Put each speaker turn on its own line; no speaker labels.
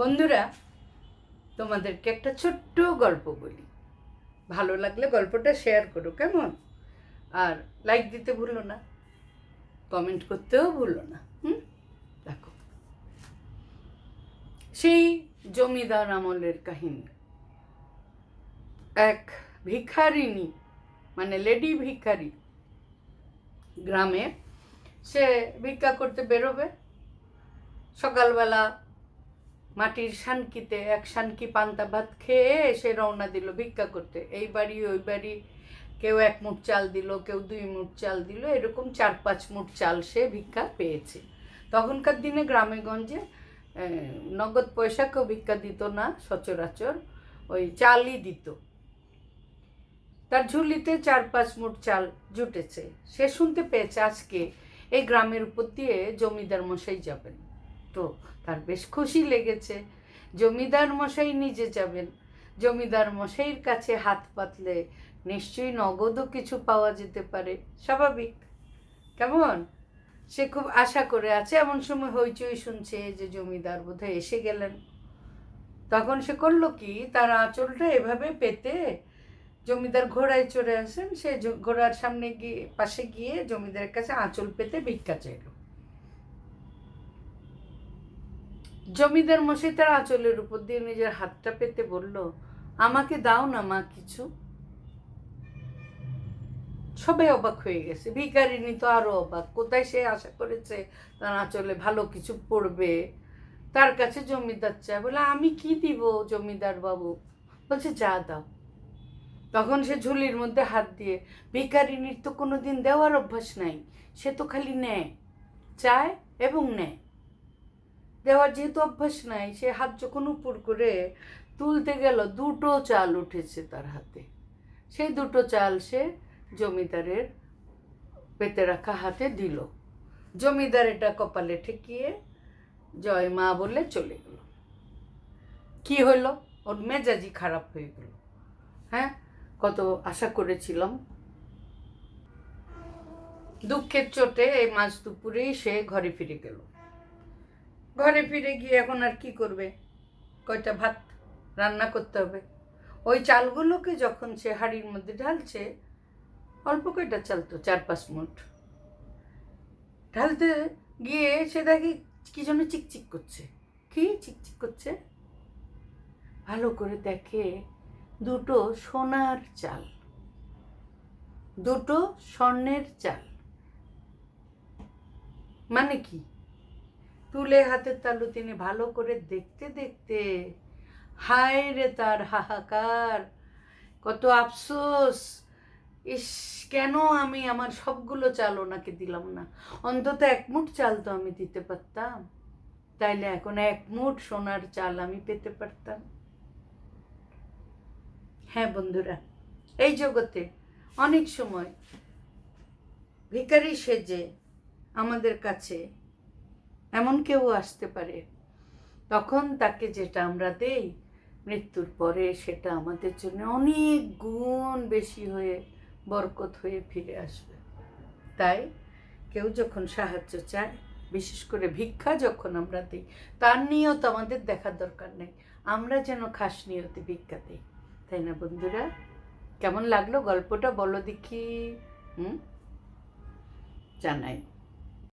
বন্ধুরা, তোমাদেরকে একটা ছোট্ট গল্প বলি। ভালো লাগলে গল্পটা শেয়ার করো, কেমন? আর লাইক দিতে ভুলো না কমেন্ট করতেও ভুলো না, হুম? দেখো। সেই জমিদার আমলের কাহিনী। এক ভিখারিনী মানে লেডি ভিখারি গ্রামে সে ভিক্ষা করতে বেরোবে। সকালবেলা মাটির শানকিতে এক শানকি পান্তা ভাত খেয়ে সে রওনা দিল ভিক্ষা করতে। এই বাড়ি, ওই বাড়ি, কেউ এক মুঠ চাল দিল, কেউ দুই মুঠ চাল দিল, এরকম চার পাঁচ মুঠ চাল সে ভিক্ষা পেয়েছে। তখনকার দিনে গ্রামে গঞ্জে নগদ পয়সা কেউ ভিক্ষা দিত না, সচরাচর ওই চালই দিত। তার ঝুলিতে চার পাঁচ মুঠ চাল জুটেছে। সে শুনতে পেয়েছে আজকে এই গ্রামের উপর দিয়ে জমিদার মশাই যাবেন। তার বেশ খুশি লেগেছে। জমিদার মশাই নিজে যাবেন। জমিদার মশাইয়ের কাছে হাত পাতলে নিশ্চয়ই নগদও কিছু পাওয়া যেতে পারে। স্বাভাবিক। কেমন? সে খুব আশা করে আছে, এমন সময় হইচই শুনছে যে জমিদার বোধহয় এসে গেলেন। তখন সে করল কি? তার আঁচলটা এভাবে পেতে জমিদার ঘোড়ায় চড়ে আসেন। সে ঘোড়ার সামনে গিয়ে, পাশে গিয়ে জমিদারের কাছে আঁচল পেতে ভিক্ষা চাইল। জমিদার মশাই তার আঁচলের উপর দিয়ে নিজের হাতটা পেতে বলল, আমাকে দাও না মা কিছু। সবাই অবাক হয়ে গেছে। ভিকারিনী তো আরও অবাক। কোথায় সে আশা করেছে তার আঁচলে ভালো কিছু পড়বে? তার কাছে জমিদার চায়, বলে, আমি কি দিব জমিদার বাবু? বলছে, যা দাও। তখন সে ঝুলির মধ্যে হাত দিয়ে ভিকারিনীর তো কোনো দিন দেওয়ার অভ্যাস নাই, সে তো খালি নেয়, চায় এবং নেয়। দেওয়ার যেহেতু অভ্যাস নাই, সে হাত যখন উপর করে তুলতে গেল, দুটো চাল উঠেছে তার হাতে। সেই দুটো চাল সে জমিদারের পেতে রাখা হাতে দিল। জমিদার এটা কপালে ঠেকিয়ে জয় মা বলে চলে গেল। কি হলো ওর মেজাজি খারাপ হয়ে গেল। হ্যাঁ কত আশা করেছিলাম। দুঃখের চোটে এই মাঝ দুপুরেই সে ঘরে ফিরে গেল। ঘরে ফিরে গিয়ে এখন আর কি করবে? কয়টা ভাত রান্না করতে হবে? ওই চালগুলোকে যখন সে হাঁড়ির মধ্যে ঢালছে, অল্প কয়টা চাল তো, চার পাঁচ মুঠ। ঢালতে গিয়ে সে দেখে কি যেন চিকচিক করছে। কি চিকচিক করছে? ভালো করে দেখে দুটো সোনার চাল। দুটো স্বর্ণের চাল। মানে কি? তুলে হাতের তালু তিনি ভালো করে দেখতে দেখতে, হায় রে তার হাহাকার, কত আফসোস। ইস, কেন আমি আমার সবগুলো চাল ওনাকে দিলাম না? অন্তত এক মুঠ চাল তো আমি দিতে পারতাম। তাইলে এখন এক মুঠ সোনার চাল আমি পেতে পারতাম। হ্যাঁ বন্ধুরা, এই জগতে অনেক সময় ভিখারি সেজে আমাদের কাছে এমন কেউ আসতে পারে। তখন তাকে যেটা আমরা দেই, মৃত্যুর পরে সেটা আমাদের জন্য অনেক গুণ বেশি হয়ে, বরকত হয়ে ফিরে আসবে। তাই কেউ যখন সাহায্য চায়, বিশেষ করে ভিক্ষা যখন আমরা দিই, তার নিয়ত আমাদের দেখার দরকার নেই। আমরা যেন খাস নিয়তে ভিক্ষা দিই। তাই না বন্ধুরা? কেমন লাগল গল্পটা বলো দেখি। হুম? জানাই।